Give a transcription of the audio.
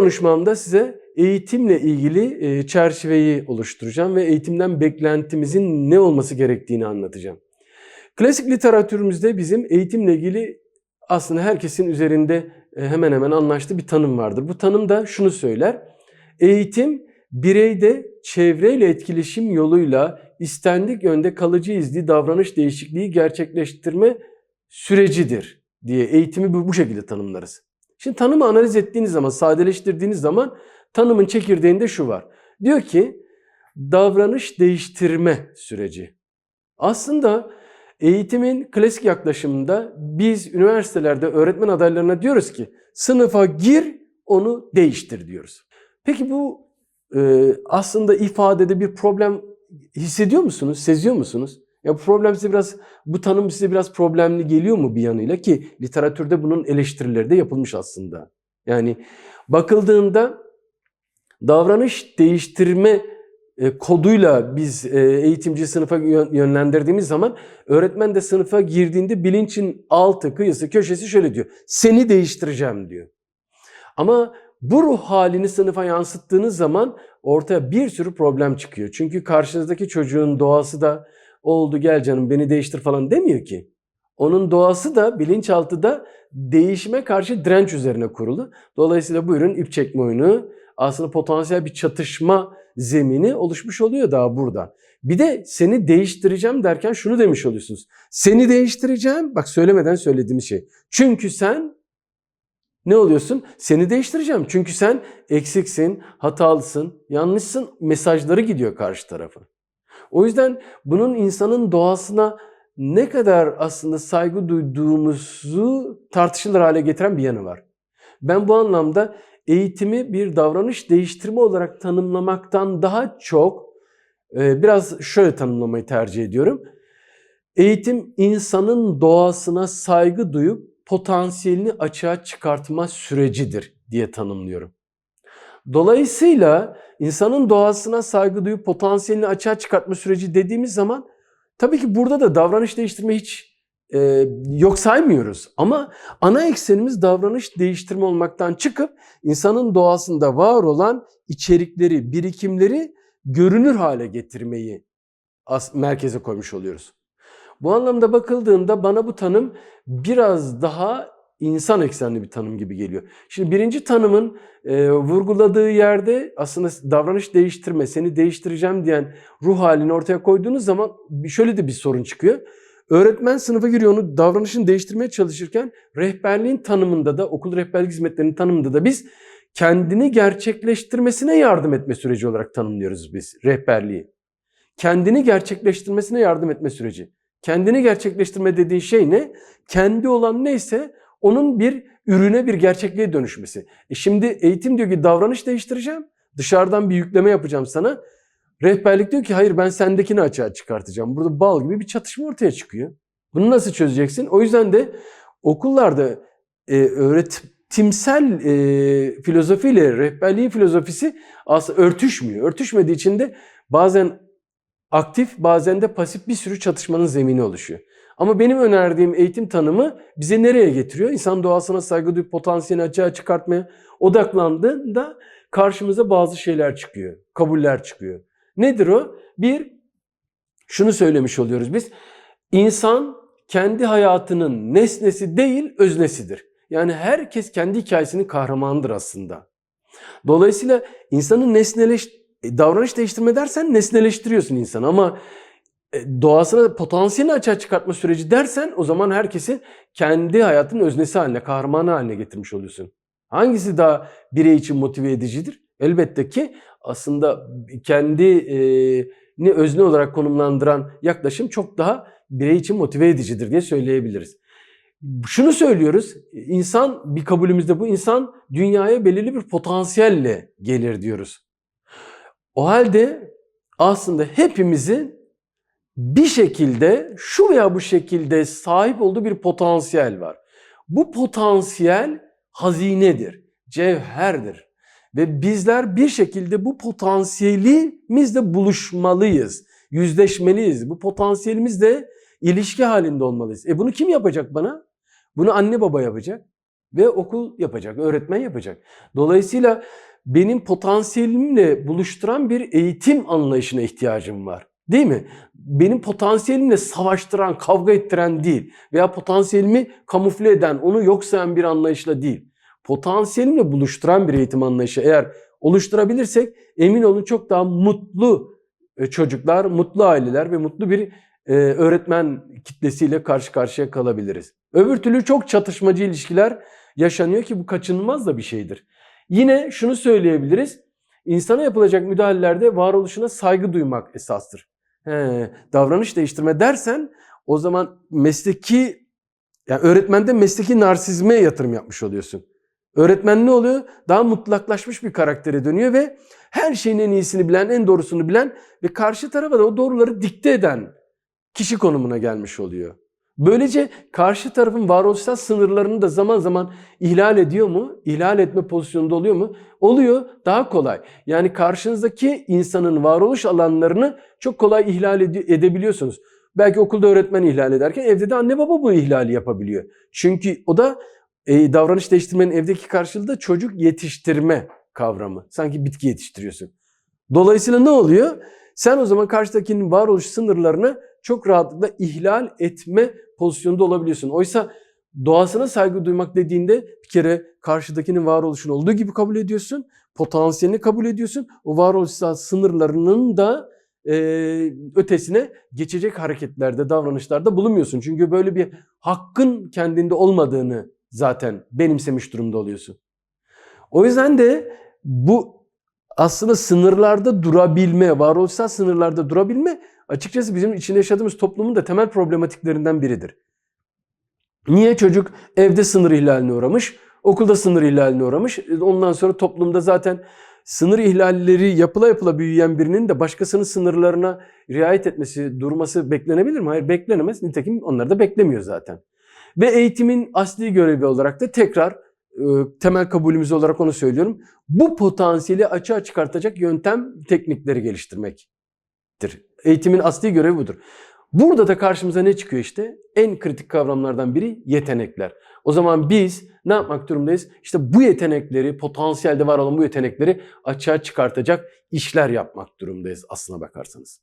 konuşmamda size eğitimle ilgili e, çerçeveyi oluşturacağım ve eğitimden beklentimizin ne olması gerektiğini anlatacağım. Klasik literatürümüzde bizim eğitimle ilgili aslında herkesin üzerinde e, hemen hemen anlaştığı bir tanım vardır. Bu tanım da şunu söyler. Eğitim bireyde çevreyle etkileşim yoluyla istendik yönde kalıcı izli davranış değişikliği gerçekleştirme sürecidir diye eğitimi bu, bu şekilde tanımlarız. Şimdi tanımı analiz ettiğiniz zaman, sadeleştirdiğiniz zaman tanımın çekirdeğinde şu var. Diyor ki davranış değiştirme süreci. Aslında eğitimin klasik yaklaşımında biz üniversitelerde öğretmen adaylarına diyoruz ki sınıfa gir onu değiştir diyoruz. Peki bu e, aslında ifadede bir problem hissediyor musunuz, seziyor musunuz? Ya bu problem size biraz, bu tanım size biraz problemli geliyor mu bir yanıyla ki literatürde bunun eleştirileri de yapılmış aslında. Yani bakıldığında davranış değiştirme e, koduyla biz e, eğitimci sınıfa yönlendirdiğimiz zaman öğretmen de sınıfa girdiğinde bilinçin altı, kıyısı, köşesi şöyle diyor. Seni değiştireceğim diyor. Ama bu ruh halini sınıfa yansıttığınız zaman ortaya bir sürü problem çıkıyor. Çünkü karşınızdaki çocuğun doğası da oldu gel canım beni değiştir falan demiyor ki. Onun doğası da bilinçaltı da değişime karşı direnç üzerine kurulu. Dolayısıyla bu ip çekme oyunu aslında potansiyel bir çatışma zemini oluşmuş oluyor daha burada. Bir de seni değiştireceğim derken şunu demiş oluyorsunuz. Seni değiştireceğim. Bak söylemeden söylediğim şey. Çünkü sen ne oluyorsun? Seni değiştireceğim. Çünkü sen eksiksin, hatalısın, yanlışsın mesajları gidiyor karşı tarafa. O yüzden bunun insanın doğasına ne kadar aslında saygı duyduğumuzu tartışılır hale getiren bir yanı var. Ben bu anlamda eğitimi bir davranış değiştirme olarak tanımlamaktan daha çok e, biraz şöyle tanımlamayı tercih ediyorum. Eğitim insanın doğasına saygı duyup potansiyelini açığa çıkartma sürecidir diye tanımlıyorum. Dolayısıyla insanın doğasına saygı duyup potansiyelini açığa çıkartma süreci dediğimiz zaman tabii ki burada da davranış değiştirme hiç e, yok saymıyoruz. Ama ana eksenimiz davranış değiştirme olmaktan çıkıp insanın doğasında var olan içerikleri, birikimleri görünür hale getirmeyi merkeze koymuş oluyoruz. Bu anlamda bakıldığında bana bu tanım biraz daha insan eksenli bir tanım gibi geliyor. Şimdi birinci tanımın e, vurguladığı yerde aslında davranış değiştirme, seni değiştireceğim diyen ruh halini ortaya koyduğunuz zaman şöyle de bir sorun çıkıyor. Öğretmen sınıfa giriyor onu davranışını değiştirmeye çalışırken rehberliğin tanımında da okul rehberlik hizmetlerinin tanımında da biz kendini gerçekleştirmesine yardım etme süreci olarak tanımlıyoruz biz rehberliği. Kendini gerçekleştirmesine yardım etme süreci. Kendini gerçekleştirme dediğin şey ne? Kendi olan neyse onun bir ürüne bir gerçekliğe dönüşmesi. E şimdi eğitim diyor ki davranış değiştireceğim. Dışarıdan bir yükleme yapacağım sana. Rehberlik diyor ki hayır ben sendekini açığa çıkartacağım. Burada bal gibi bir çatışma ortaya çıkıyor. Bunu nasıl çözeceksin? O yüzden de okullarda e, öğretimsel e, filozofiyle rehberliğin filozofisi aslında örtüşmüyor. Örtüşmediği için de bazen aktif bazen de pasif bir sürü çatışmanın zemini oluşuyor. Ama benim önerdiğim eğitim tanımı bize nereye getiriyor? İnsan doğasına saygı duyup potansiyelini açığa çıkartmaya odaklandığında karşımıza bazı şeyler çıkıyor. Kabuller çıkıyor. Nedir o? Bir, şunu söylemiş oluyoruz biz. İnsan kendi hayatının nesnesi değil öznesidir. Yani herkes kendi hikayesinin kahramanıdır aslında. Dolayısıyla insanın nesneleş davranış değiştirme dersen nesneleştiriyorsun insanı ama doğasına potansiyelini açığa çıkartma süreci dersen o zaman herkesi kendi hayatının öznesi haline, kahramanı haline getirmiş oluyorsun. Hangisi daha birey için motive edicidir? Elbette ki aslında kendini özne olarak konumlandıran yaklaşım çok daha birey için motive edicidir diye söyleyebiliriz. Şunu söylüyoruz, insan bir kabulümüzde bu insan dünyaya belirli bir potansiyelle gelir diyoruz. O halde aslında hepimizin bir şekilde şu veya bu şekilde sahip olduğu bir potansiyel var. Bu potansiyel hazinedir, cevherdir. Ve bizler bir şekilde bu potansiyelimizle buluşmalıyız, yüzleşmeliyiz. Bu potansiyelimizle ilişki halinde olmalıyız. E bunu kim yapacak bana? Bunu anne baba yapacak. Ve okul yapacak, öğretmen yapacak. Dolayısıyla benim potansiyelimle buluşturan bir eğitim anlayışına ihtiyacım var. Değil mi? Benim potansiyelimle savaştıran, kavga ettiren değil veya potansiyelimi kamufle eden, onu yok sayan bir anlayışla değil. Potansiyelimle buluşturan bir eğitim anlayışı eğer oluşturabilirsek emin olun çok daha mutlu e, çocuklar, mutlu aileler ve mutlu bir e, öğretmen kitlesiyle karşı karşıya kalabiliriz. Öbür türlü çok çatışmacı ilişkiler yaşanıyor ki bu kaçınılmaz da bir şeydir. Yine şunu söyleyebiliriz. İnsana yapılacak müdahalelerde varoluşuna saygı duymak esastır. He, davranış değiştirme dersen o zaman mesleki yani öğretmende mesleki narsizme yatırım yapmış oluyorsun. Öğretmen ne oluyor? Daha mutlaklaşmış bir karaktere dönüyor ve her şeyin en iyisini bilen, en doğrusunu bilen ve karşı tarafa da o doğruları dikte eden kişi konumuna gelmiş oluyor. Böylece karşı tarafın varoluşsal sınırlarını da zaman zaman ihlal ediyor mu? İhlal etme pozisyonunda oluyor mu? Oluyor. Daha kolay. Yani karşınızdaki insanın varoluş alanlarını çok kolay ihlal ede- edebiliyorsunuz. Belki okulda öğretmen ihlal ederken evde de anne baba bu ihlali yapabiliyor. Çünkü o da e, davranış değiştirmenin evdeki karşılığı da çocuk yetiştirme kavramı. Sanki bitki yetiştiriyorsun. Dolayısıyla ne oluyor? Sen o zaman karşıdakinin varoluş sınırlarını çok rahatlıkla ihlal etme pozisyonda olabiliyorsun. Oysa doğasına saygı duymak dediğinde bir kere karşıdakinin varoluşunu olduğu gibi kabul ediyorsun. Potansiyelini kabul ediyorsun. O varoluşsal sınırlarının da e, ötesine geçecek hareketlerde, davranışlarda bulunmuyorsun. Çünkü böyle bir hakkın kendinde olmadığını zaten benimsemiş durumda oluyorsun. O yüzden de bu aslında sınırlarda durabilme, varoluşsal sınırlarda durabilme açıkçası bizim içinde yaşadığımız toplumun da temel problematiklerinden biridir. Niye çocuk evde sınır ihlaline uğramış, okulda sınır ihlaline uğramış, ondan sonra toplumda zaten sınır ihlalleri yapıla yapıla büyüyen birinin de başkasının sınırlarına riayet etmesi, durması beklenebilir mi? Hayır beklenemez. Nitekim onlar da beklemiyor zaten. Ve eğitimin asli görevi olarak da tekrar e, temel kabulümüz olarak onu söylüyorum. Bu potansiyeli açığa çıkartacak yöntem, teknikleri geliştirmektir. Eğitimin asli görevi budur. Burada da karşımıza ne çıkıyor işte? En kritik kavramlardan biri yetenekler. O zaman biz ne yapmak durumdayız? İşte bu yetenekleri, potansiyelde var olan bu yetenekleri açığa çıkartacak işler yapmak durumdayız aslına bakarsanız.